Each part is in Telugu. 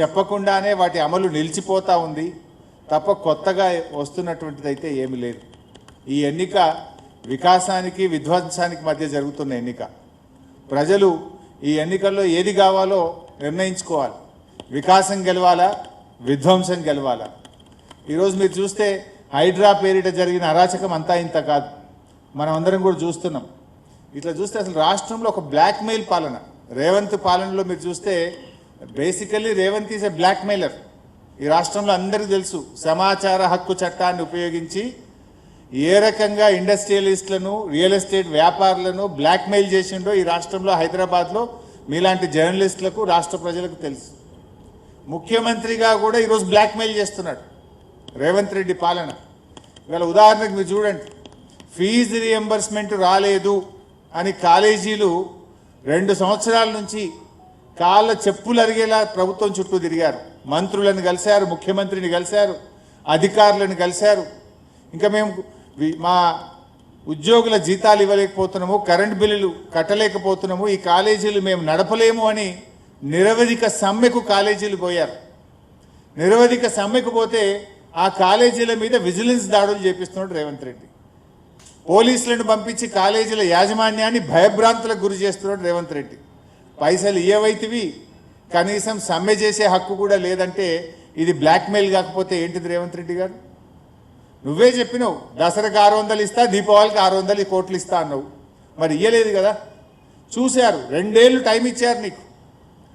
చెప్పకుండానే వాటి అమలు నిలిచిపోతూ ఉంది. తప్ప కొత్తగా వస్తున్నటువంటిది అయితే ఏమీ లేదు. ఈ ఎన్నిక వికాసానికి విధ్వంసానికి మధ్య జరుగుతున్న ఎన్నిక. ప్రజలు ఈ ఎన్నికల్లో ఏది కావాలో నిర్ణయించుకోవాలి. వికాసం గెలవాలా? విధ్వంసం గెలవాలా? ఈరోజు మీరు చూస్తే హైడ్రా పేరిట జరిగిన అరాచకం అంతా ఇంత కాదు. మనం అందరం కూడా చూస్తున్నాం. ఇట్లా చూస్తే అసలు రాష్ట్రంలో ఒక బ్లాక్మెయిల్ పాలన. రేవంత్ పాలనలో మీరు చూస్తే basically Revanth is a blackmailer ఈ రాష్ట్రంలో అందరికీ తెలుసు సమాచార హక్కు చట్టాన్ని ఉపయోగించి ఏ రకంగా ఇండస్ట్రియలిస్టులను రియల్ ఎస్టేట్ వ్యాపారులను బ్లాక్మెయిల్ చేసిండో ఈ రాష్ట్రంలో హైదరాబాద్లో మీలాంటి జర్నలిస్టులకు రాష్ట్ర ప్రజలకు తెలుసు. ముఖ్యమంత్రిగా కూడా ఈరోజు బ్లాక్మెయిల్ చేస్తున్నాడు రేవంత్ రెడ్డి పాలన. ఇవాళ ఉదాహరణకు మీరు చూడండి ఫీజు రియంబర్స్మెంట్ రాలేదు అని కాలేజీలు రెండు సంవత్సరాల నుంచి కాళ్ళ చెప్పులు అరిగేలా ప్రభుత్వం చుట్టూ తిరిగారు. మంత్రులను కలిశారు ముఖ్యమంత్రిని కలిశారు అధికారులను కలిశారు. ఇంకా మేము మా ఉద్యోగుల జీతాలు ఇవ్వలేకపోతున్నాము కరెంట్ బిల్లులు కట్టలేకపోతున్నాము ఈ కాలేజీలు మేము నడపలేము అని నిరవధిక సమ్మెకు కాలేజీలు పోయారు. నిరవధిక సమ్మెకు పోతే ఆ కాలేజీల మీద విజిలెన్స్ దాడులు చేపిస్తున్నాడు రేవంత్ రెడ్డి. పోలీసులను పంపించి కాలేజీల యాజమాన్యాన్ని భయభ్రాంతులకు గురి చేస్తున్నాడు రేవంత్ రెడ్డి. పైసలు ఇయ్యవైతివి. కనీసం సమ్మె చేసే హక్కు కూడా లేదంటే ఇది బ్లాక్మెయిల్ కాకపోతే ఏంటిది రేవంత్ రెడ్డి గారు? నువ్వే చెప్పినావు దసరాకి ఆరు వందలు ఇస్తా దీపావళికి ఆరు వందలు కోట్లు ఇస్తా అన్నావు. మరి ఇయ్యలేదు కదా. చూశారు రెండేళ్ళు టైం ఇచ్చారు నీకు.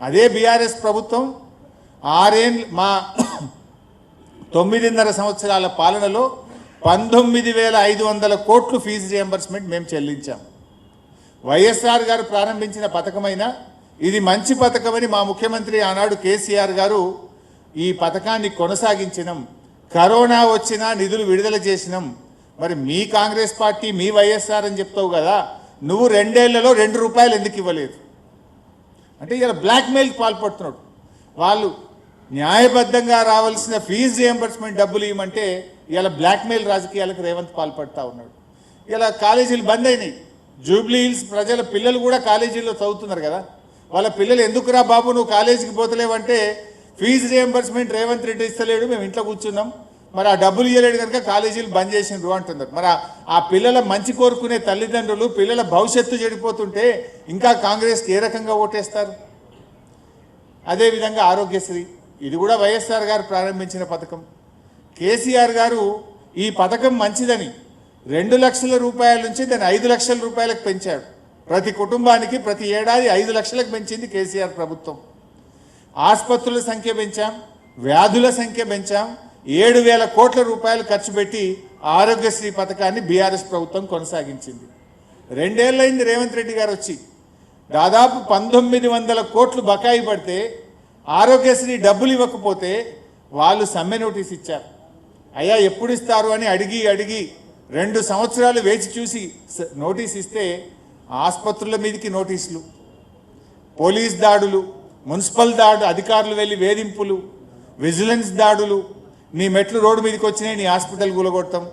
అదే బీఆర్ఎస్ ప్రభుత్వం ఆరేళ్ళు మా తొమ్మిదిన్నర సంవత్సరాల పాలనలో పంతొమ్మిది వేల ఐదు వందల కోట్లు ఫీజు రియంబర్స్మెంట్ మేము చెల్లించాం. వైఎస్ఆర్ గారు ప్రారంభించిన పథకమైన ఇది మంచి పథకమని మా ముఖ్యమంత్రి ఆనాడు కేసీఆర్ గారు ఈ పథకాన్ని కొనసాగించినం. కరోనా వచ్చినా నిధులు విడుదల చేసినాం. మరి మీ కాంగ్రెస్ పార్టీ మీ వైఎస్ఆర్ అని చెప్తావు కదా నువ్వు రెండేళ్ళలో రెండు రూపాయలు ఎందుకు ఇవ్వలేదు? అంటే ఇలా బ్లాక్మెయిల్ పాల్పడుతున్నాడు. వాళ్ళు న్యాయబద్ధంగా రావాల్సిన ఫీజు రియంబర్స్మెంట్ డబ్బులు ఇవ్వమంటే ఇలా బ్లాక్మెయిల్ రాజకీయాలకు రేవంత్ పాల్పడతా ఉన్నాడు. ఇలా కాలేజీలు బంద్ అయినాయి. జూబ్లీ హిల్స్ ప్రజల పిల్లలు కూడా కాలేజీల్లో చదువుతున్నారు కదా. వాళ్ళ పిల్లలు ఎందుకురా బాబు నువ్వు కాలేజీకి పోతలేవంటే ఫీజు రియంబర్స్మెంట్ రేవంత్ రెడ్డి ఇస్తలేడు మేము ఇంట్లో కూర్చున్నాం. మరి ఆ డబ్బులు ఇవ్వలేడు కనుక కాలేజీలు బంద్ చేసిండ్రు అంటున్నారు. మరి ఆ- ఆ పిల్లల మంచి కోరుకునే తల్లిదండ్రులు పిల్లల భవిష్యత్తు చెడిపోతుంటే ఇంకా కాంగ్రెస్కి ఏ రకంగా ఓటేస్తారు? అదేవిధంగా ఆరోగ్యశ్రీ ఇది కూడా వైఎస్ఆర్ గారు ప్రారంభించిన పథకం. కేసీఆర్ గారు ఈ పథకం మంచిదని రెండు లక్షల రూపాయల నుంచి దాన్ని ఐదు లక్షల రూపాయలకు పెంచాడు. ప్రతి కుటుంబానికి ప్రతి ఏడాది ఐదు లక్షలకు పెంచింది కేసీఆర్ ప్రభుత్వం. ఆసుపత్రుల సంఖ్య పెంచాం వ్యాధుల సంఖ్య పెంచాం ఏడు వేల కోట్ల రూపాయలు ఖర్చు పెట్టి ఆరోగ్యశ్రీ పథకాన్ని బీఆర్ఎస్ ప్రభుత్వం కొనసాగించింది. రెండేళ్ళైంది రేవంత్ రెడ్డి గారు వచ్చి. దాదాపు పంతొమ్మిది వందల కోట్లు బకాయి పడితే ఆరోగ్యశ్రీ డబ్బులు ఇవ్వకపోతే వాళ్ళు సమ్మె నోటీస్ ఇచ్చారు. అయ్యా ఎప్పుడు ఇస్తారు అని అడిగి అడిగి రెండు సంవత్సరాలు వేచి చూసి నోటీస్ ఇస్తే ఆసుపత్రుల మీదకి నోటీసులు పోలీస్ దాడులు మున్సిపల్ దాడు అధికారులు వెళ్ళి వేధింపులు విజిలెన్స్ దాడులు నీ మెట్లు రోడ్డు మీదకి వచ్చినాయి నీ హాస్పిటల్ కూలగొడతాం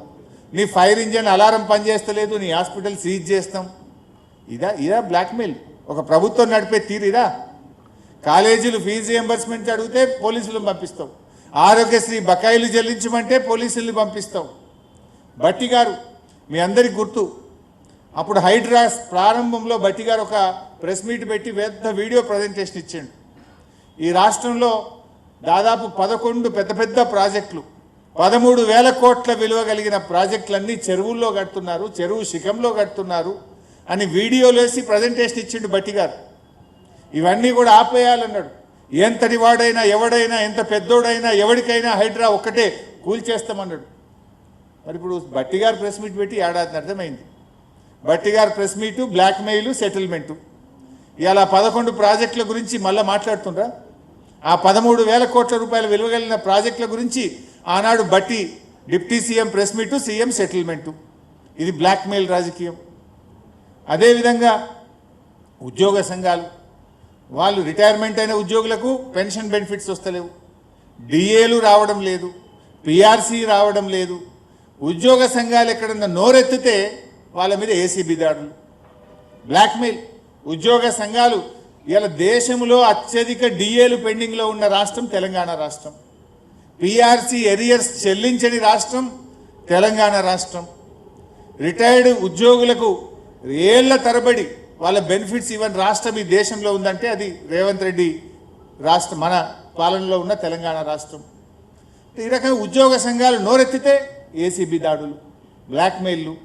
నీ ఫైర్ ఇంజన్ అలారం పనిచేస్తలేదు నీ హాస్పిటల్ సీజ్ చేస్తాం. ఇదా ఇదా బ్లాక్మెయిల్. ఒక ప్రభుత్వం నడిపే తీరు ఇదా? కాలేజీలు ఫీజు రియంబర్స్మెంట్ అడిగితే పోలీసులను పంపిస్తాం. ఆరోగ్యశ్రీ బకాయిలు చెల్లించమంటే పోలీసుల్ని పంపిస్తాం. బట్టి గారు మీ అందరికి గుర్తు. అప్పుడు హైడ్రాస్ ప్రారంభంలో బట్టి గారు ఒక ప్రెస్ మీట్ పెట్టి పెద్ద వీడియో ప్రజెంటేషన్ ఇచ్చిండు. ఈ రాష్ట్రంలో దాదాపు పదకొండు పెద్ద పెద్ద ప్రాజెక్టులు పదమూడు వేల కోట్ల విలువ కలిగిన ప్రాజెక్టులన్నీ చెరువుల్లో కడుతున్నారు చెరువు శిఖంలో కడుతున్నారు అని వీడియోలు వేసి ప్రజెంటేషన్ ఇచ్చిండు బట్టి గారు. ఇవన్నీ కూడా ఆపేయాలన్నాడు. ఎంతటి వాడైనా ఎవడైనా ఎంత పెద్దోడైనా ఎవరికైనా హైడ్రా ఒక్కటే కూల్చేస్తామన్నాడు. మరి ఇప్పుడు బట్టి గారు ప్రెస్ మీట్ పెట్టి ఏడాది అర్థమైంది. బట్టి గారు ప్రెస్ మీటు బ్లాక్మెయిల్ సెటిల్మెంటు. ఇలా పదకొండు ప్రాజెక్టుల గురించి మళ్ళీ మాట్లాడుతుండ్రా? ఆ పదమూడు వేల కోట్ల రూపాయల విలువగలిగిన ప్రాజెక్టుల గురించి ఆనాడు Bhatti deputy CM press meet CM settlement. ఇది బ్లాక్మెయిల్ రాజకీయం. అదేవిధంగా ఉద్యోగ సంఘాలు. వాళ్ళు రిటైర్మెంట్ అయిన ఉద్యోగులకు పెన్షన్ బెనిఫిట్స్ వస్తలేవు. డిఏలు రావడం లేదు. పిఆర్సీ రావడం లేదు. ఉద్యోగ సంఘాలు ఎక్కడన్నా నోరెత్తితే వాళ్ళ మీద ఏసీబీ దాడులు బ్లాక్మెయిల్ ఉద్యోగ సంఘాలు ఇలా దేశంలో అత్యధిక డిఏలు పెండింగ్లో ఉన్న రాష్ట్రం తెలంగాణ రాష్ట్రం. పిఆర్సి ఎరియర్స్ చెల్లించని రాష్ట్రం తెలంగాణ రాష్ట్రం. రిటైర్డ్ ఉద్యోగులకు ఏళ్ళ తరబడి వాళ్ళ బెనిఫిట్స్ ఇవ్వని రాష్ట్రం ఈ దేశంలో ఉందంటే అది రేవంత్ రెడ్డి రాష్ట్రం మన పాలనలో ఉన్న తెలంగాణ రాష్ట్రం. ఈ రకంగా ఉద్యోగ సంఘాలు నోరెత్తితే ఏసీబీ దాడులు బ్లాక్మెయిల్లు.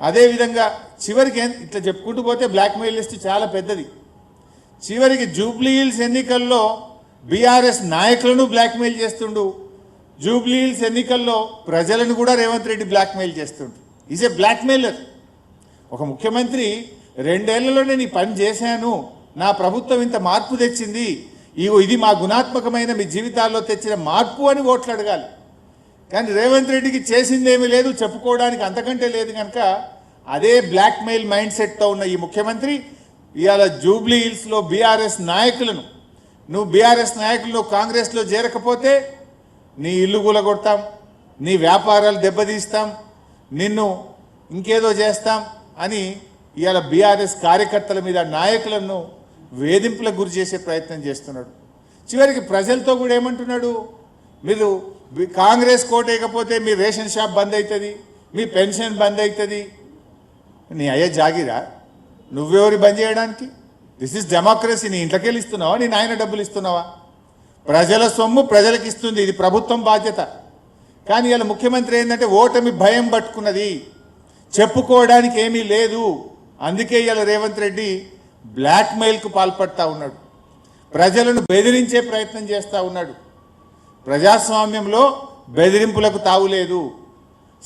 అదేవిధంగా చివరికి ఇట్లా చెప్పుకుంటూ పోతే బ్లాక్మెయిల్ లిస్ట్ చాలా పెద్దది. చివరికి జూబ్లీ హిల్స్ ఎన్నికల్లో బీఆర్ఎస్ నాయకులను బ్లాక్మెయిల్ చేస్తుండు. జూబ్లీ హిల్స్ ఎన్నికల్లో ప్రజలను కూడా రేవంత్ రెడ్డి బ్లాక్మెయిల్ చేస్తుండు. ఈజ్ ఏ బ్లాక్మెయిలర్ ఒక ముఖ్యమంత్రి రెండేళ్ళలో నేను ఈ పని చేశాను. నా ప్రభుత్వం ఇంత మార్పు తెచ్చింది. ఇగో ఇది మా గుణాత్మకమైన మీ జీవితాల్లో తెచ్చిన మార్పు అని ఓట్లు అడగాలి. కానీ రేవంత్ రెడ్డికి చేసిందేమీ లేదు చెప్పుకోవడానికి అంతకంటే లేదు కనుక అదే బ్లాక్మెయిల్ మైండ్ సెట్తో ఉన్న ఈ ముఖ్యమంత్రి ఇవాళ జూబ్లీ హిల్స్లో బీఆర్ఎస్ నాయకులను నువ్వు బీఆర్ఎస్ నాయకులు కాంగ్రెస్లో చేరకపోతే నీ ఇల్లు కూలగొడతాం నీ వ్యాపారాలు దెబ్బతీస్తాం నిన్ను ఇంకేదో చేస్తాం అని ఇవాళ బీఆర్ఎస్ కార్యకర్తల మీద నాయకులను వేధింపులకు గురి చేసే ప్రయత్నం చేస్తున్నాడు. చివరికి ప్రజలతో కూడా ఏమంటున్నాడు? మీరు కాంగ్రెస్ కోటేయకపోతే మీ రేషన్ షాప్ బంద్ అవుతుంది మీ పెన్షన్ బంద్ అవుతుంది నీ అయ్యే జాగిరా. నువ్వెవరి బంద్ చేయడానికి? దిస్ ఇస్ డెమోక్రసీ నీ ఇంట్లోకి వెళ్ళి ఇస్తున్నావా నీ నాయన డబ్బులు ఇస్తున్నావా? ప్రజల సొమ్ము ప్రజలకు ఇస్తుంది. ఇది ప్రభుత్వం బాధ్యత. కానీ ఇలా ముఖ్యమంత్రి ఏంటంటే ఓటమి భయం పట్టుకున్నది. చెప్పుకోవడానికి ఏమీ లేదు. అందుకే ఇలా రేవంత్ రెడ్డి బ్లాక్మెయిల్కు పాల్పడతా ఉన్నాడు. ప్రజలను బెదిరించే ప్రయత్నం చేస్తూ ఉన్నాడు. ప్రజాస్వామ్యంలో బెదిరింపులకు తావులేదు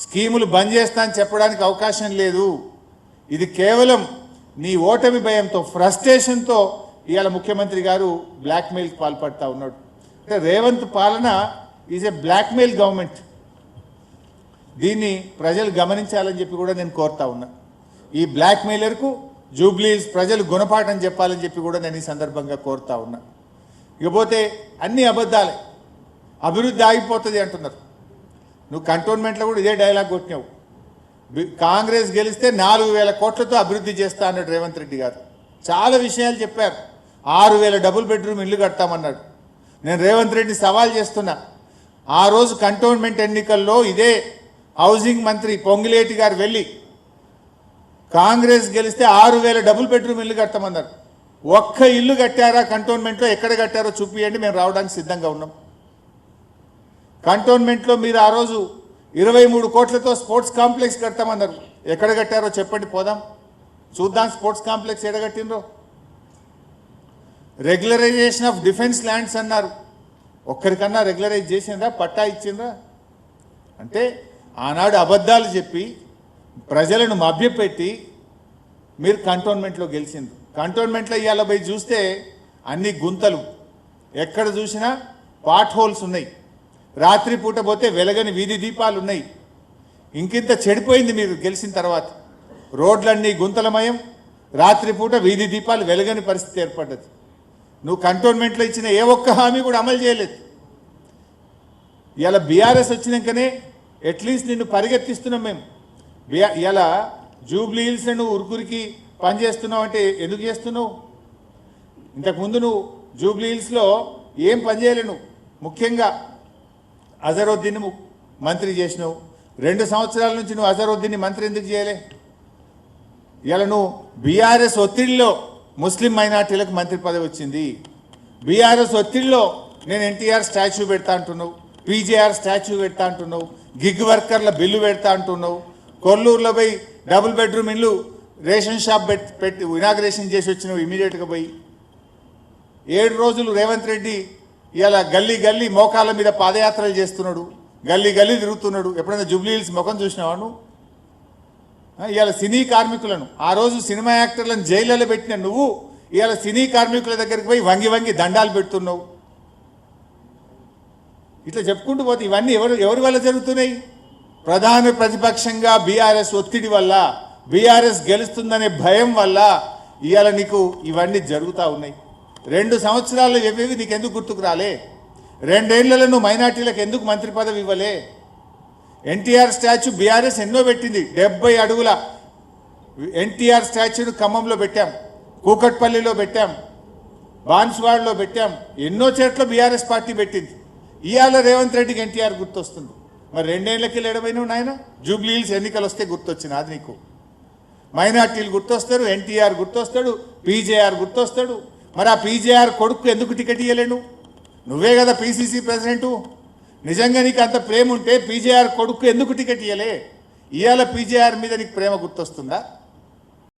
స్కీములు బంద్ చేస్తా అని చెప్పడానికి అవకాశం లేదు. ఇది కేవలం నీ ఓటమి భయంతో ఫ్రస్ట్రేషన్తో ఇవాళ ముఖ్యమంత్రి గారు బ్లాక్మెయిల్కి పాల్పడతా ఉన్నాడు. అంటే రేవంత్ పాలన ఈజ్ ఏ బ్లాక్మెయిల్ గవర్నమెంట్. దీన్ని ప్రజలు గమనించాలని చెప్పి కూడా నేను కోరుతా ఉన్నా. ఈ బ్లాక్మెయిలర్కు జూబ్లీస్ ప్రజలు గుణపాఠం చెప్పాలని చెప్పి కూడా నేను ఈ సందర్భంగా కోరుతా ఉన్నా. ఇకపోతే అన్ని అబద్ధాలే. అభివృద్ధి ఆగిపోతుంది అంటున్నారు. నువ్వు కంటోన్మెంట్లో కూడా ఇదే డైలాగ్ కొట్టినావు. కాంగ్రెస్ గెలిస్తే నాలుగు వేల కోట్లతో అభివృద్ధి చేస్తా అన్నాడు రేవంత్ రెడ్డి గారు. చాలా విషయాలు చెప్పారు. ఆరు వేల డబుల్ బెడ్రూమ్ ఇల్లు కడతామన్నాడు. నేను రేవంత్ రెడ్డిని సవాల్ చేస్తున్నా. ఆ రోజు కంటోన్మెంట్ ఎన్నికల్లో ఇదే హౌసింగ్ మంత్రి పొంగిలేటి గారు వెళ్ళి కాంగ్రెస్ గెలిస్తే ఆరు వేల డబుల్ బెడ్రూమ్ ఇల్లు కడతామన్నారు. ఒక్క ఇల్లు కట్టారా కంటోన్మెంట్లో? ఎక్కడ కట్టారో చూపియండి. మేము రావడానికి సిద్ధంగా ఉన్నాం. కంటోన్మెంట్లో మీరు ఆ రోజు ఇరవై మూడు కోట్లతో స్పోర్ట్స్ కాంప్లెక్స్ కడతామన్నారు. ఎక్కడ కట్టారో చెప్పండి పోదాం. చూద్దాం స్పోర్ట్స్ కాంప్లెక్స్ ఎక్కడ కట్టినరో రెగ్యులరైజేషన్ ఆఫ్ డిఫెన్స్ ల్యాండ్స్ అన్నారు. ఒక్కరికన్నా రెగ్యులరైజ్ చేసిందా పట్టా ఇచ్చిందా అంటే ఆనాడు అబద్ధాలు చెప్పి ప్రజలను మభ్యపెట్టి మీరు కంటోన్మెంట్లో గెలిచింది కంటోన్మెంట్లో ఇవాళ పోయి చూస్తే అన్ని గుంతలు. ఎక్కడ చూసినా పాట్ హోల్స్ ఉన్నాయి. రాత్రి పూట పోతే వెలగని వీధి దీపాలు ఉన్నాయి ఇంకింత చెడిపోయింది మీరు గెలిచిన తర్వాత. రోడ్లన్నీ గుంతలమయం రాత్రిపూట వీధి దీపాలు వెలగని పరిస్థితి ఏర్పడ్డది. నువ్వు కంటోన్మెంట్లో ఇచ్చిన ఏ ఒక్క హామీ కూడా అమలు చేయలేదు. ఇలా బీఆర్ఎస్ వచ్చినాకనే అట్లీస్ట్ నిన్ను పరిగెత్తిస్తున్నాం మేము. బిఆ ఇలా జూబ్లీ హిల్స్ నువ్వు ఉరుకురికి పని చేస్తున్నావు అంటే ఎందుకు చేస్తున్నావు? ఇంతకుముందు నువ్వు జూబ్లీ హిల్స్లో ఏం పని చేయలేను నువ్వు ముఖ్యంగా అజరుద్దీన్ మంత్రి చేసినావు. రెండు సంవత్సరాల నుంచి నువ్వు అజరుద్దీన్ని మంత్రి ఎందుకు చేయలే? ఇలా నువ్వు బీఆర్ఎస్ ఒత్తిడిలో ముస్లిం మైనార్టీలకు మంత్రి పదవి వచ్చింది. బీఆర్ఎస్ ఒత్తిడిలో నేను ఎన్టీఆర్ స్టాచ్యూ పెడతా అంటున్నావు. పీజేఆర్ స్టాచ్యూ పెడతా అంటున్నావు. గిగ్ వర్కర్ల బిల్లు పెడతా అంటున్నావు. కొల్లూరులో పోయి డబుల్ బెడ్రూమ్ ఇల్లు రేషన్ షాప్ పెట్టి పెట్టి ఇనాగ్రేషన్ చేసి వచ్చినావు ఇమీడియట్గా పోయి. ఏడు రోజులు రేవంత్ రెడ్డి ఇలా గల్లీ గల్లీ మోకాళ్ళ మీద పాదయాత్రలు చేస్తున్నాడు. గల్లీ గల్లీ తిరుగుతున్నాడు. ఎప్పుడైనా జూబ్లీ హిల్స్ ముఖం చూసినవాడు ఇవాళ సినీ కార్మికులను ఆ రోజు సినిమా యాక్టర్లను జైళ్ళలో పెట్టిన నువ్వు ఇవాళ సినీ కార్మికుల దగ్గరికి పోయి వంగి వంగి దండాలు పెడుతున్నావు. ఇట్లా చెప్పుకుంటూ పోతే ఇవన్నీ ఎవరు ఎవరి వల్ల జరుగుతున్నాయి? ప్రధాన ప్రతిపక్షంగా బీఆర్ఎస్ ఒత్తిడి వల్ల బీఆర్ఎస్ గెలుస్తుందనే భయం వల్ల ఇవాళ నీకు ఇవన్నీ జరుగుతూ ఉన్నాయి. రెండు సంవత్సరాలు ఎవేవి నీకు ఎందుకు గుర్తుకు రాలే? రెండేళ్ళలో నువ్వు మైనార్టీలకు ఎందుకు మంత్రి పదవి ఇవ్వలే? ఎన్టీఆర్ స్టాచ్యూ బీఆర్ఎస్ ఎన్నో పెట్టింది. డెబ్బై అడుగుల ఎన్టీఆర్ స్టాచ్యూను ఖమ్మంలో పెట్టాం. కూకట్పల్లిలో పెట్టాం. బాన్స్వాడలో పెట్టాం. ఎన్నో చోట్ల బీఆర్ఎస్ పార్టీ పెట్టింది. ఇవాళ రేవంత్ రెడ్డికి ఎన్టీఆర్ గుర్తొస్తుంది. మరి రెండేళ్ళకి లేడమైనా నాయన? జూబ్లీ హిల్స్ ఎన్నికలు వస్తే గుర్తొచ్చింది అది నీకు. మైనార్టీలు గుర్తొస్తారు ఎన్టీఆర్ గుర్తొస్తాడు పీజేఆర్ గుర్తొస్తాడు. మరి ఆ పీజేఆర్ కొడుకు ఎందుకు టికెట్ ఇవ్వలేను నువ్వే కదా పీసీసీ ప్రెసిడెంటు. నిజంగా నీకు అంత ప్రేమ ఉంటే పీజేఆర్ కొడుకు ఎందుకు టికెట్ ఇవ్వలే ఇవాళ పీజేఆర్ మీద నీకు ప్రేమ గుర్తొస్తుందా?